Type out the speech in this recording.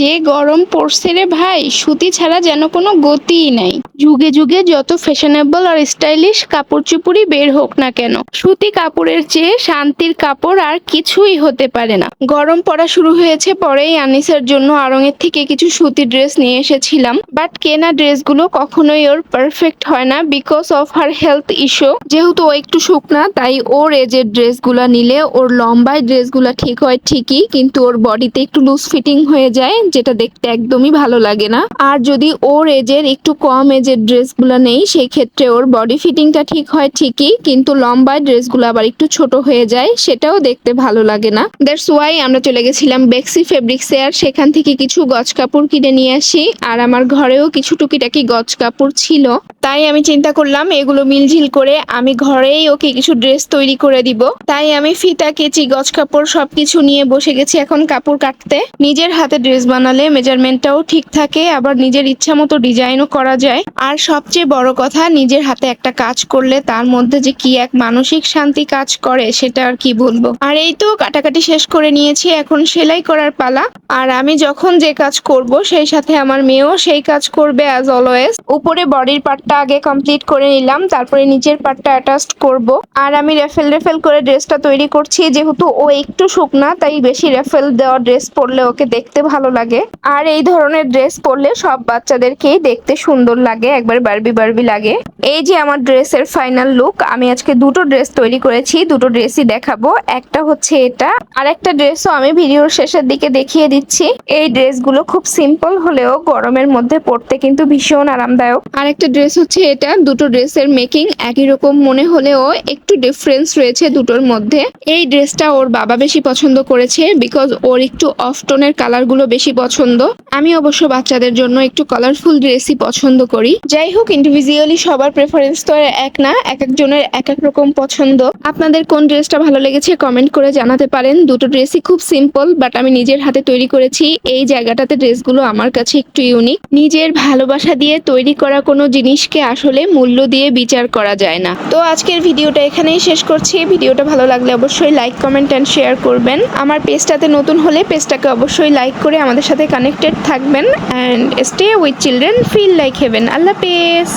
যে গরম পড়ছে রে ভাই, সুতি ছাড়া যেন কোনো গতিই নাই। যুগে যুগে যত ফ্যাশনেবল আর স্টাইলিশ কাপড় চুপুরি বের হোক না কেন, সুতি কাপড়ের চেয়ে শান্তির কাপড় আর কিছুই হতে পারে না। গরম পড়া শুরু হয়েছে পরেই আনিসের জন্য আরঙের থেকে কিছু সুতি ড্রেস নিয়ে এসেছিলাম বাট কেনা ড্রেসগুলো কখনোই ওর পারফেক্ট হয় না because of her health issue যেহেতু ও একটু শুকনা, তাই ওর এজের ড্রেসগুলো নিলে ওর লম্বায় ড্রেসগুলো ঠিক হয় ঠিকই, কিন্তু ওর বডিতে একটু লুজ ফিটিং হয়ে যায় যেটা দেখতে একদমই ভালো লাগে না। আর যদি ওর এজের একটু কম এজের ড্রেসগুলো নেই সেই ক্ষেত্রে ওর বডি ফিটিংটা ঠিক হয় ঠিকই, কিন্তু লম্বায় ড্রেসগুলো আবার একটু ছোট হয়ে যায়, সেটাও দেখতে ভালো লাগে না। দ্যাটস ওয়াই আমরা চলে গেছিলাম বেক্সি ফেব্রিক্সে আর সেখান থেকে কিছু গজ কাপড় কিনে নিয়ে আসি। আর আমার ঘরেও কিছু টুকিটাকি গজ কাপড় ছিল। তাই আমি চিন্তা করলাম, এগুলো মিলঝিল করে আমি ঘরেই ওকে কিছু ড্রেস তৈরি করে দিব। তাই আমি ফিতা, কেচি, গজ কাপড় সবকিছু নিয়ে বসে গেছি এখন কাপড় কাটতে। নিজের হাতে ড্রেস বানালে মেজারমেন্টটাও ঠিক থাকে, আবার নিজের ইচ্ছা মতো ডিজাইনও করা যায়। আর সবচেয়ে বড় কথা, নিজের হাতে একটা কাজ করলে তার মধ্যে যে কি এক মানসিক শান্তি কাজ করে, সেটা আর কি বলব। আর এই তো কাটাকাটি শেষ করে নিয়েছি, এখন সেলাই করার পালা। আর আমি যখন যে কাজ করব, সেই সাথে আমার মেয়েও সেই কাজ করবে অ্যাজ অলওয়েজ উপরে বডির পার্টটা আগে কমপ্লিট করে নিলাম, তারপরে নিচের পার্টটা অ্যাটাচড করব। আর আমি রেফেল রেফেল করে ড্রেসটা তৈরি করছি, যেহেতু ও একটু শুকনা, তাই বেশি রেফেল দেওয়া ড্রেস পরলে ওকে দেখতে ভালো লাগে আর এই ধরনের ড্রেস পরলে সব বাচ্চাদেরকেই দেখতে সুন্দর লাগে, একবার বারবি বারবি লাগে। এই যে আমার ড্রেসের ফাইনাল লুক আমি আজকে দুটো ড্রেস তৈরি করেছি, দুটো ড্রেসই দেখাবো। একটা হচ্ছে এটা, আর একটা ড্রেসও আমি ভিডিওর শেষের দিকে দেখিয়ে দিচ্ছি। এই ড্রেসগুলো খুব সিম্পল হলেও গরমের মধ্যে পরতে কিন্তু ভীষণ আরামদায়ক। আর একটা ড্রেস হচ্ছে এটা, দুটো ড্রেসের মেকিং একই রকম মনে হলেও একটু ডিফারেন্স রয়েছে দুটোর মধ্যে। এই ড্রেসটা ওর বাবা বেশি পছন্দ করেছে বিকজ ওর একটু অফ টোনের কালারগুলো বেশি পছন্দ? আমি অবশ্য বাচ্চাদের জন্য একটু কালারফুল ড্রেসই পছন্দ করি। যাই হোক ইন্ডিভিজুয়ালি সবার প্রেফারেন্স তো এক না, এক একজনের এক এক রকম পছন্দ। আপনাদের কোন ড্রেসটা ভালো লেগেছে কমেন্ট করে জানাতে পারেন। দুটো ড্রেসই খুব সিম্পল বাট আমি নিজের হাতে তৈরি করেছি। এই জায়গাটাতে ড্রেসগুলো আমার কাছে একটু ইউনিক নিজের ভালোবাসা দিয়ে তৈরি করা কোনো জিনিসকে আসলে মূল্য দিয়ে বিচার করা যায় না। তো আজকের ভিডিওটা এখানেই শেষ করছি। ভিডিওটা ভালো লাগলে অবশ্যই লাইক কমেন্ট অ্যান্ড শেয়ার করবেন। আমার পেজটাতে নতুন হলে পেজটাকে অবশ্যই লাইক করে আমাদের সাথে কানেক্টেড থাকবেন and stay with children feel like heaven Allah pace